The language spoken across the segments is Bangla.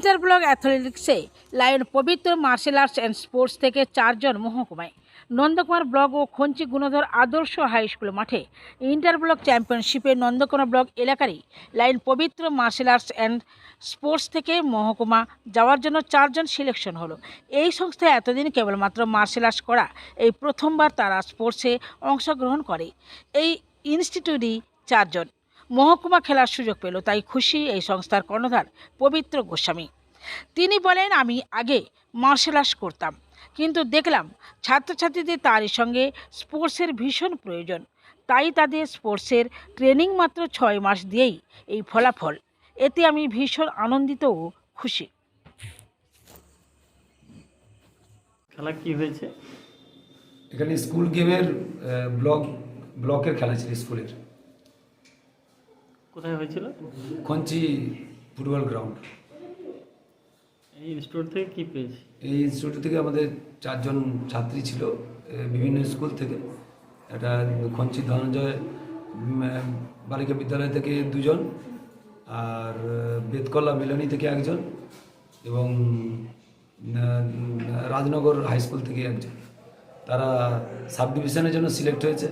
Inter block অ্যাথলেটিক্সে Lion Pabitra martial arts and sports থেকে চারজন মহকুমায়। নন্দকুমার ব্লক ও খঞ্চি গুণধর আদর্শ হাই স্কুল মাঠে। ইন্টার ব্লক চ্যাম্পিয়নশিপে নন্দকুমার ব্লক এলাকারই Lion Pabitra martial arts and sports থেকে মহকুমা যাওয়ার জন্য চারজন সিলেকশন হলো। এই সংস্থায় এতদিন কেবলমাত্র মার্শাল আর্টস করা, এই প্রথমবার তারা স্পোর্টসে অংশগ্রহণ করে। এই ইনস্টিটিউটই চারজন। মহকুমা খেলার সুযোগ পেল তাই খুশি এই সংস্থার কর্ণধার পবিত্র গোস্বামী। তিনি বলেন আমি আগে মার্শাল আর্টস করতাম কিন্তু দেখলাম ছাত্রছাত্রীদের তারই সঙ্গে স্পোর্টসের ভীষণ প্রয়োজন। তাই তাদের স্পোর্টসের ট্রেনিং মাত্র ছয় মাস দিয়েই এই ফলাফল। এতে আমি ভীষণ আনন্দিত ও খুশি। খেলা কি হয়েছে? এখানে স্কুল গেমের ব্লক ব্লকের খেলা ছিল স্কুলের। কোথায় হয়েছিল? Khanchi football ground. এই ইনস্টিটিউট থেকে কি পেয়েছি? এই ইনস্টিটিউট থেকে আমাদের চারজন ছাত্রী ছিল বিভিন্ন স্কুল থেকে। একটা খঞ্চি ধনঞ্জয় বালিকা বিদ্যালয় থেকে দুজন আর বেদকলা মিলনী থেকে একজন এবং রাজনগর হাই স্কুল থেকে একজন। তারা সাব ডিভিশনের জন্য সিলেক্ট হয়েছে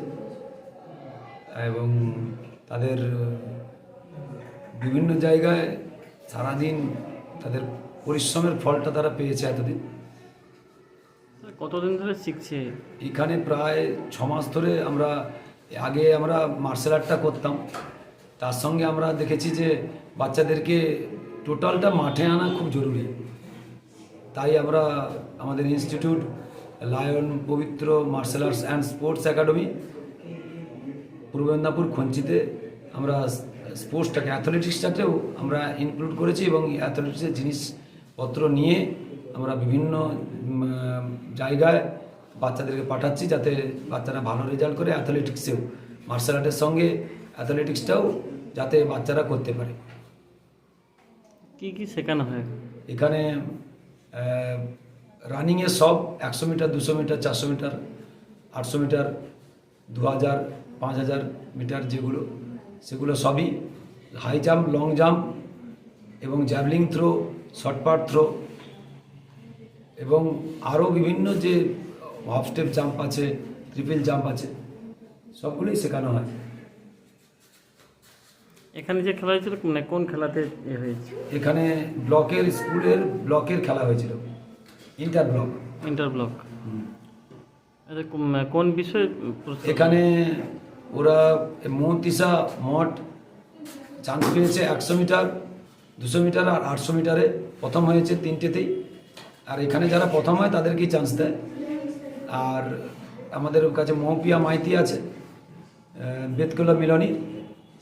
এবং তাদের বিভিন্ন জায়গায় সারাদিন তাদের পরিশ্রমের ফলটা তারা পেয়েছে এতদিন। কতদিন ধরে শিখছে? এখানে প্রায় ছ মাস ধরে আমরা আগে আমরা মার্শাল আর্টটা করতাম। তার সঙ্গে আমরা দেখেছি যে বাচ্চাদেরকে টোটালটা মাঠে আনা খুব জরুরি। তাই আমরা আমাদের institute Lion Pabitra martial arts and sports academy Purba Medinipur খঞ্চিতে আমরা স্পোর্টসটাকে অ্যাথলেটিক্সটাকেও আমরা ইনক্লুড করেছি এবং অ্যাথলেটিক্সের জিনিসপত্র নিয়ে আমরা বিভিন্ন জায়গায় বাচ্চাদেরকে পাঠাচ্ছি যাতে বাচ্চারা ভালো রেজাল্ট করে অ্যাথলেটিক্সেও মার্শাল আর্টের সঙ্গে অ্যাথলেটিক্সটাও যাতে বাচ্চারা করতে পারে। কি কি শেখানো হয়? এখানে রানিংয়ে সব একশো মিটার দুশো মিটার চারশো মিটার আটশো মিটার দু হাজার পাঁচ হাজার মিটার যেগুলো সেগুলো সবই হাই জাম্প লং জাম্প এবং javelin throw shot put throw এবং আরও বিভিন্ন যে হাফ স্টেপ জাম্প আছে ট্রিপল জাম্প আছে সবগুলোই শেখানো হয়। এখানে যে খেলা হয়েছিল মানে কোন খেলাতে হয়েছে? এখানে ব্লকের স্কুলের ব্লকের খেলা হয়েছিল ইন্টার ব্লক ইন্টার ব্লক কোন বিষয়ে এখানে ওরা মন্তিসা মঠ চান্স পেয়েছে একশো মিটার, দুশো মিটার আর আটশো মিটারে। প্রথম হয়েছে তিনটেতেই। আর এখানে যারা প্রথম হয়, তাদেরকেই চান্স দেয়। আর আমাদের কাছে মহপিয়া মাইতি আছে বেতকলা মিলনী।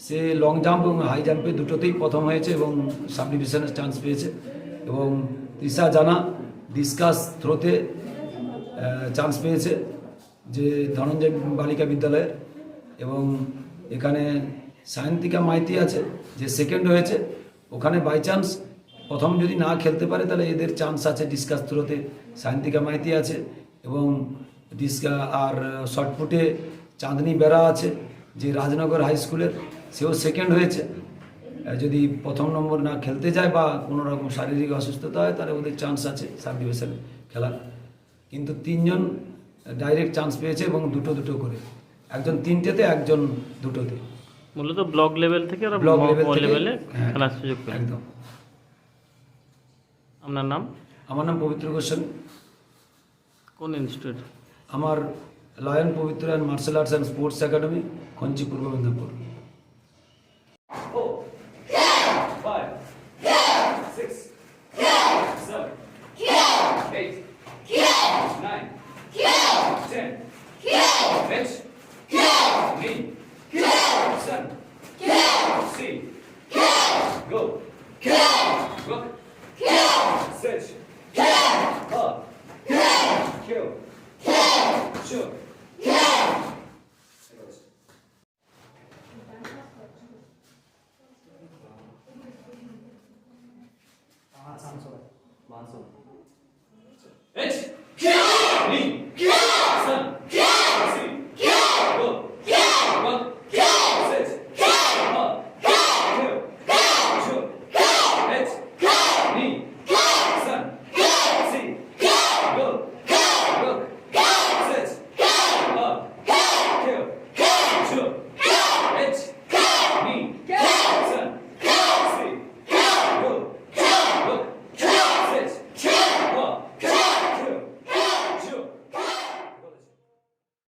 সে লং জাম্প এবং হাই জাম্পে দুটোতেই প্রথম হয়েছে এবং সাব ডিভিশনের চান্স পেয়েছে। এবং তৃষা জানা ডিসকাস থ্রোতে চান্স পেয়েছে যে ধনঞ্জয় বালিকা বিদ্যালয়ের। এবং এখানে সায়ন্তিকা মাইতি আছে, যে সেকেন্ড হয়েছে, ওখানে বাই চান্স প্রথম যদি না খেলতে পারে, তাহলে এদের চান্স আছে ডিসকাস থ্রোতে সায়ন্তিকা মাইতি আছে এবং ডিসকা আর শর্টপুটে চাঁদনি বেড়া আছে, যে রাজনগর হাই স্কুলের সেও সেকেন্ড হয়েছে। যদি প্রথম নম্বর না খেলতে যায় বা কোনো রকম শারীরিক অসুস্থতা হয়, তাহলে ওদের চান্স আছে সাব ডিভিশনে খেলার। কিন্তু তিনজন ডাইরেক্ট চান্স পেয়েছে এবং দুটো দুটো করে। একজন তিনটেতে একজন দুটোতে। মূলত ব্লক লেভেল থেকে ওরা ব্লক লেভেলে হ্যাঁ, খেলার সুযোগ পেল। একদম। আপনার নাম? আমার নাম পবিত্র গোস্বামী কোন ইনস্টিটিউট? আমার Lion Pabitra and martial arts and sports academy Khanchi Purba Medinipur. eight, nine, ten, bench, Cat. Me. Cat. Sun. Cat. Sea. Cat. Go. Cat. Rock. Cat. Search. Cat. Up. Cat. Kill. Cat. Shoot. Cat. 아, 잠소만. 만소.